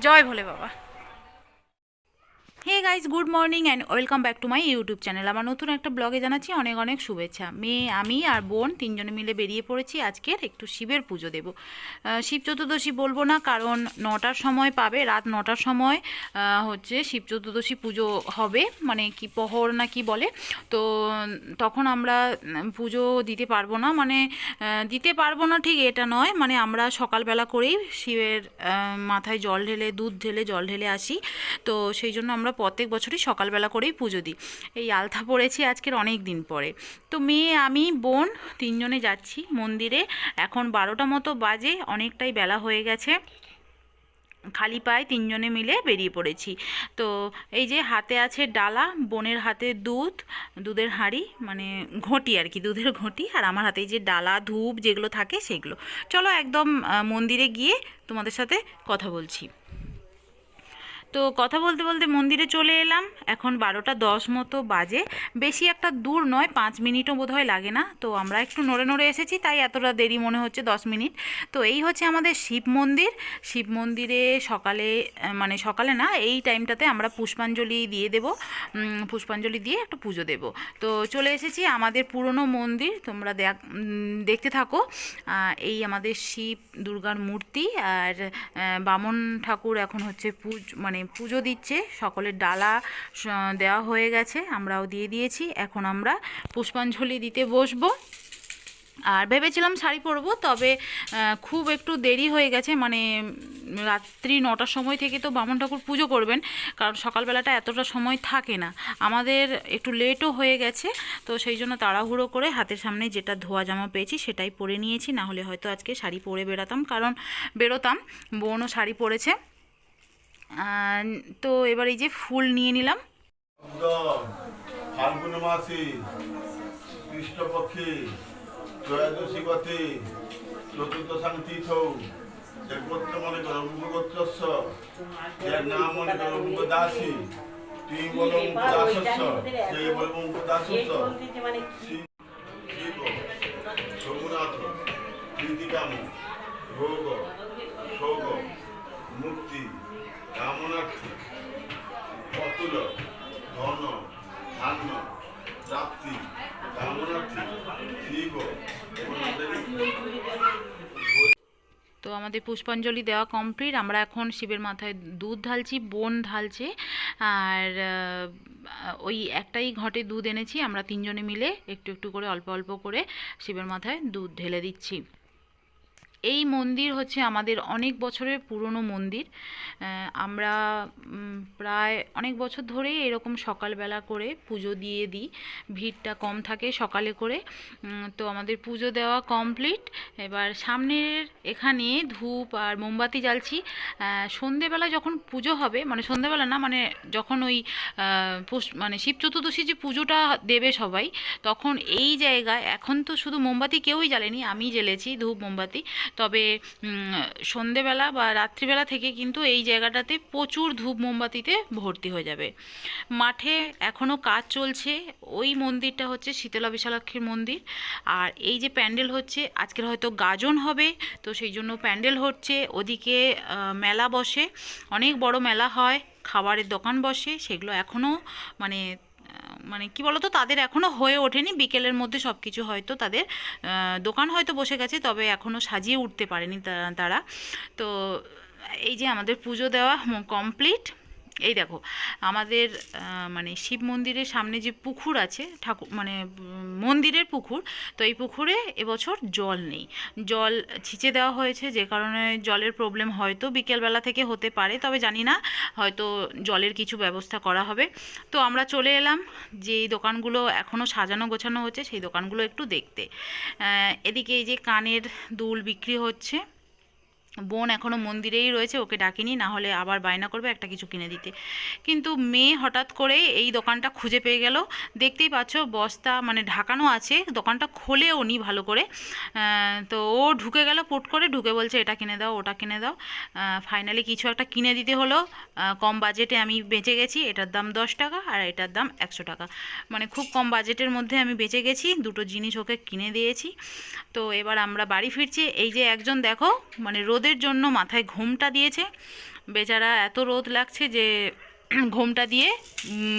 জয় ভোলে বাবা। Hey guys good morning and welcome back to my YouTube channel আমার নতুন একটা ব্লগে জানাচ্ছি অনেক অনেক শুভেচ্ছা। মেয়ে আমি আর বোন তিনজনে মিলে বেরিয়ে পড়েছি আজকের একটু শিবের পুজো দেব। শিব চতুর্দশী বলব না, কারণ নটার সময় পাবে, রাত নটার সময় হচ্ছে শিব চতুর্দশী পুজো হবে মানে কি পহর না কি বলে। তো তখন আমরা পুজো দিতে পারব না মানে দিতে পারব না ঠিক এটা নয় মানে আমরা সকালবেলা করেই শিবের মাথায় জল ঢেলে, দুধ ঢেলে জল ঢেলে আসি। তো সেই জন্য আমরা প্রত্যেক বছরই সকালবেলা করেই পুজো দিই। এই আলতা পড়েছি আজকের অনেক দিন পরে। তো মেয়ে, আমি, বোন তিনজনে যাচ্ছি মন্দিরে। এখন বারোটা মতো বাজে, অনেকটাই বেলা হয়ে গেছে। খালি পায়ে তিনজনে মিলে বেরিয়ে পড়েছি। তো এই যে হাতে আছে ডালা, বোনের হাতে দুধ, দুধের হাঁড়ি মানে ঘটি আর কি, দুধের ঘটি আর আমার হাতে যে ডালা, ধূপ যেগুলো থাকে সেগুলো। চলো একদম মন্দিরে গিয়ে তোমাদের সাথে কথা বলছি। তো কথা বলতে বলতে মন্দিরে চলে এলাম। এখন বারোটা দশ মতো বাজে। বেশি একটা দূর নয়, পাঁচ মিনিটও বোধহয় লাগে না। তো আমরা একটু নড়ে নড়ে এসেছি, তাই এতটা দেরি মনে হচ্ছে দশ মিনিট। তো এই হচ্ছে আমাদের শিব মন্দির। শিব মন্দিরে সকালে মানে সকালে না, এই টাইমটাতে আমরা পুষ্পাঞ্জলি দিয়ে দেব। পুষ্পাঞ্জলি দিয়ে একটু পুজো দেব। তো চলে এসেছি আমাদের পুরনো মন্দির। তোমরা দেখ দেখতে থাকো। এই আমাদের শিব দুর্গার মূর্তি। আর বামন ঠাকুর এখন হচ্ছে পুজ মানে পুজো দিচ্ছে, সকলের ডালা দেওয়া হয়ে গেছে, আমরাও দিয়ে দিয়েছি, এখন আমরা পুষ্পাঞ্জলি দিতে বসবো। আর ভেবেছিলাম শাড়ি পরবো, তবে খুব একটু দেরি হয়ে গেছে মানে রাত্রি নটার সময় থেকে তো বামন ঠাকুর পুজো করবেন, কারণ সকালবেলাটা এতটা সময় থাকে না। আমাদের একটু লেটও হয়ে গেছে, তো সেই জন্য তাড়াহুড়ো করে হাতের সামনে যেটা ধোয়া জামা পেয়েছি, সেটাই পরে নিয়েছি, না হলে হয়তো আজকে শাড়ি পরে বেরাতাম কারণ বেরোতাম, বোনও শাড়ি পরেছে। তো এবার এই যে ফুল নিয়ে নিলাম। উদম ফাল্গুন মাসি কৃষ্ণপক্ষী, ত্রয়োদশী গতি চতুর্দশাং তীর্থ যে গোত্র করো গোত্রস্য যে নাম দাসী ভোগ মুক্তি তো আমাদের পুষ্পাঞ্জলি দেওয়া কমপ্লিট আমরা এখন শিবের মাথায় দুধ ঢালছি, বোন ঢালছে, আর ওই একটাই ঘটে দুধ এনেছি। আমরা তিনজনে মিলে একটু একটু করে, অল্প অল্প করে শিবের মাথায় দুধ ঢেলে দিচ্ছি। এই মন্দির হচ্ছে আমাদের অনেক বছরের পুরনো মন্দির। আমরা প্রায় অনেক বছর ধরেই এরকম সকালবেলা করে পুজো দিয়ে দিই। ভিড়টা কম থাকে সকালে করে। তো আমাদের পুজো দেওয়া কমপ্লিট। এবার সামনের এখানে ধূপ আর মোমবাতি জ্বালছি। সন্ধেবেলা যখন পুজো হবে মানে সন্ধেবেলা না মানে যখন ওই মানে শিব চতুর্দশী যে পুজোটা দেবে সবাই, তখন এই জায়গায় এখন তো শুধু মোমবাতি কেউই জ্বালেনি, আমি জ্বেলেছি ধূপ, মোমবাতি। তবে সন্ধেবেলা বা রাত্রিবেলা থেকে কিন্তু এই জায়গাটাতে প্রচুর ধূপ মোমবাতিতে ভর্তি হয়ে যাবে। মাঠে এখনও কাজ চলছে, ওই মন্দিরটা হচ্ছে শীতলা বিশালাক্ষীর মন্দির। আর এই যে প্যান্ডেল হচ্ছে, আজকের হয়তো গাজন হবে, তো সেই জন্য প্যান্ডেল হচ্ছে। ওদিকে মেলা বসে, অনেক বড় মেলা হয়, খাবারের দোকান বসে, সেগুলো এখনও মানে মানে কি বলতো, তাদের এখনও হয়ে ওঠেনি। বিকেলের মধ্যে সব কিছু হয়তো তাদের দোকান হয়তো বসে গেছে, তবে এখনও সাজিয়ে উঠতে পারেনি তারা। তো এই যে আমাদের পুজো দেওয়া কমপ্লিট এই দেখো, আমাদের মানে শিব মন্দিরের সামনে যে পুকুর আছে, ঠাকুর মানে মন্দিরের পুকুর, তো এই পুকুরে এবছর জল নেই। জল ছিঁচে দেওয়া হয়েছে, যে কারণে জলের প্রবলেম হয়তো বিকেলবেলা থেকে হতে পারে, তবে জানি না, হয়তো জলের কিছু ব্যবস্থা করা হবে। তো আমরা চলে এলাম যে দোকানগুলো এখনও সাজানো গোছানো হচ্ছে, সেই দোকানগুলো একটু দেখতে। এদিকে এই যে কানের দুল বিক্রি হচ্ছে বোন এখনও মন্দিরেই রয়েছে, ওকে ডাকিনি না হলে আবার বায়না করবে একটা কিছু কিনে দিতে। কিন্তু মেয়ে হঠাৎ করে এই দোকানটা খুঁজে পেয়ে গেল। দেখতেই পাচ্ছ বস্তা মানে ঢাকানো আছে, দোকানটা খোলেও নি ভালো করে। তো ও ঢুকে গেল, পুট করে ঢুকে বলছে, এটা কিনে দাও, ওটা কিনে দাও। ফাইনালি কিছু একটা কিনে দিতে হলো। কম বাজেটে আমি বেঁচে গেছি, এটার দাম দশ টাকা আর এটার দাম একশো টাকা। মানে খুব কম বাজেটের মধ্যে আমি বেঁচে গেছি, দুটো জিনিস ওকে কিনে দিয়েছি। তো এবার আমরা বাড়ি ফিরছি। এই যে একজন দেখো মানে রোদে রোদের জন্য মাথায় ঘুমটা দিয়েছে। বেচারা এত রোদ লাগছে যে ঘোমটা দিয়ে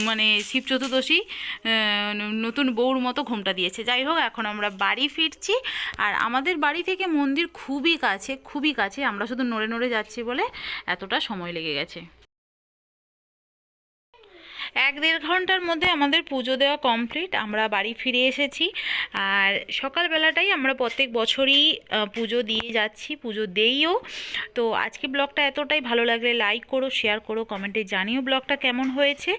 মানে শিব চতুর্দশী নতুন বউর মতো ঘোমটা দিয়েছে। যাই হোক, এখন আমরা বাড়ি ফিরছি। আর আমাদের বাড়ি থেকে মন্দির খুবই কাছে খুবই কাছে। আমরা শুধু নড়ে নড়ে যাচ্ছি বলে এতটা সময় লেগে গেছে। এক দেড় ঘণ্টার মধ্যে আমাদের পুজো দেওয়া কমপ্লিট, আমরা বাড়ি ফিরে এসেছি। আর সকালবেলাটাই আমরা প্রত্যেক বছরই পুজো দিয়ে যাচ্ছি, পুজো দেইও। তো আজকে ব্লগটা এতটাই ভালো লাগলে লাইক করো, শেয়ার করো, কমেন্টে জানিও ব্লগটা কেমন হয়েছে।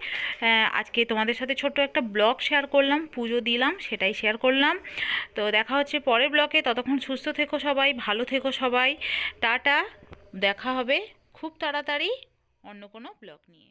আজকে তোমাদের সাথে ছোট্ট একটা ব্লগ শেয়ার করলাম, পুজো দিলাম, সেটাই শেয়ার করলাম। তো দেখা হচ্ছে পরের ব্লগে, ততক্ষণ সুস্থ থেকো সবাই, ভালো থেকো সবাই, টাটা, দেখা হবে খুব তাড়াতাড়ি অন্য কোনো ব্লগ নিয়ে।